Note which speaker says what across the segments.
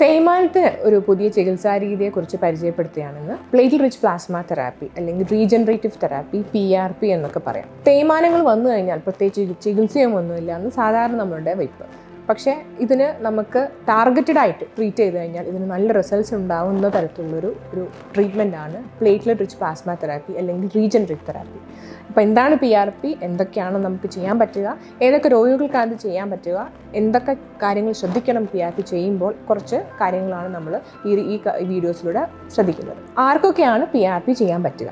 Speaker 1: തേയ്മാനത്തിന് ഒരു പുതിയ ചികിത്സാ രീതിയെക്കുറിച്ച് പരിചയപ്പെടുത്തുകയാണെന്ന് പ്ലേറ്റ് റിച്ച് പ്ലാസ്മ തെറാപ്പി അല്ലെങ്കിൽ regenerative therapy P R P എന്നൊക്കെ പറയാം. തേയ്മാനങ്ങൾ വന്നു കഴിഞ്ഞാൽ പ്രത്യേകിച്ച് ചികിത്സയൊന്നുമില്ല എന്ന് സാധാരണ നമ്മളുടെ വയ്പ് പക്ഷേ ഇതിന് നമുക്ക് ടാർഗറ്റഡ് ആയിട്ട് ട്രീറ്റ് ചെയ്ത് കഴിഞ്ഞാൽ ഇതിന് നല്ല റിസൾട്ട്സ് ഉണ്ടാവുന്ന തരത്തിലുള്ളൊരു ഒരു ട്രീറ്റ്മെന്റ് ആണ് പ്ലേറ്റ്ലെറ്റ് റിച്ച് പ്ലാസ്മ തെറാപ്പി അല്ലെങ്കിൽ റീജൻ റിച്ച് തെറാപ്പി അപ്പോൾ എന്താണ് പി ആർ പി എന്തൊക്കെയാണ് നമുക്ക് ചെയ്യാൻ പറ്റുക ഏതൊക്കെ രോഗികൾക്കാണ് ചെയ്യാൻ പറ്റുക എന്തൊക്കെ കാര്യങ്ങൾ ശ്രദ്ധിക്കണം പി ആർ പി ചെയ്യുമ്പോൾ കുറച്ച് കാര്യങ്ങളാണ് നമ്മൾ ഈ ഈ വീഡിയോസിലൂടെ ശ്രദ്ധിക്കുന്നത്. ആർക്കൊക്കെയാണ് പി ആർ പി ചെയ്യാൻ പറ്റുക?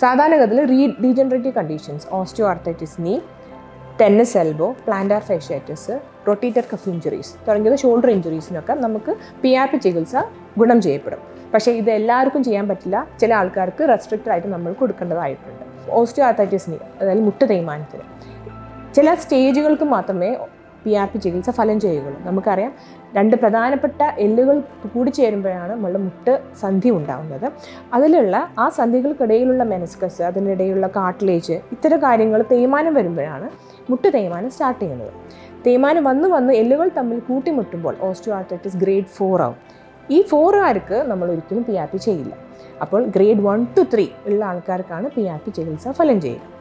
Speaker 1: സാധാരണഗതിയിൽ re degenerative conditions osteoarthritis knee tennis elbow plantar fasciitis rotator cuff injuries തുടങ്ങിയത് ഷോൾഡർ ഇഞ്ചുറീസിനൊക്കെ നമുക്ക് പി ആർ പി ചികിത്സ ഗുണം ചെയ്യപ്പെടും. പക്ഷേ ഇത് എല്ലാവർക്കും ചെയ്യാൻ പറ്റില്ല. ചില ആൾക്കാർക്ക് റെസ്ട്രിക്റ്റഡ് ആയിട്ട് നമ്മൾ കൊടുക്കേണ്ടതായിട്ടുണ്ട്. ഓസ്റ്റിയോ ആർത്തൈറ്റിസിന് അതായത് മുട്ട് തേയ്മാനത്തിന്. ചില സ്റ്റേജുകൾക്ക് മാത്രമേ പി ആർ പി ചികിത്സ ഫലം ചെയ്യുകയുള്ളൂ. നമുക്കറിയാം രണ്ട് പ്രധാനപ്പെട്ട എല്ലുകൾ കൂടിച്ചേരുമ്പോഴാണ് നമ്മളുടെ മുട്ട് സന്ധി ഉണ്ടാകുന്നത് അതിലുള്ള ആ സന്ധികൾക്കിടയിലുള്ള മെനസ്കസ് അതിനിടയിലുള്ള കാട്ടിലേജ് ഇത്തരം കാര്യങ്ങൾ തേയ്മാനം വരുമ്പോഴാണ് മുട്ട് തേയ്മാനം സ്റ്റാർട്ട് ചെയ്യുന്നത്. തേയ്മാനം വന്ന് വന്ന് എല്ലുകൾ തമ്മിൽ കൂട്ടിമുട്ടുമ്പോൾ ഓസ്റ്റിയോ ആർത്തൈറ്റിസ് ഗ്രേഡ് ഫോർ ആവും. ഈ ഫോറുകാർക്ക് നമ്മൾ ഒരിക്കലും പി ആർ പി ചെയ്യില്ല. അപ്പോൾ ഗ്രേഡ് വൺ ടു ത്രീ ഉള്ള ആൾക്കാർക്കാണ് പി ആർ പി ചികിത്സ ഫലം ചെയ്യുക.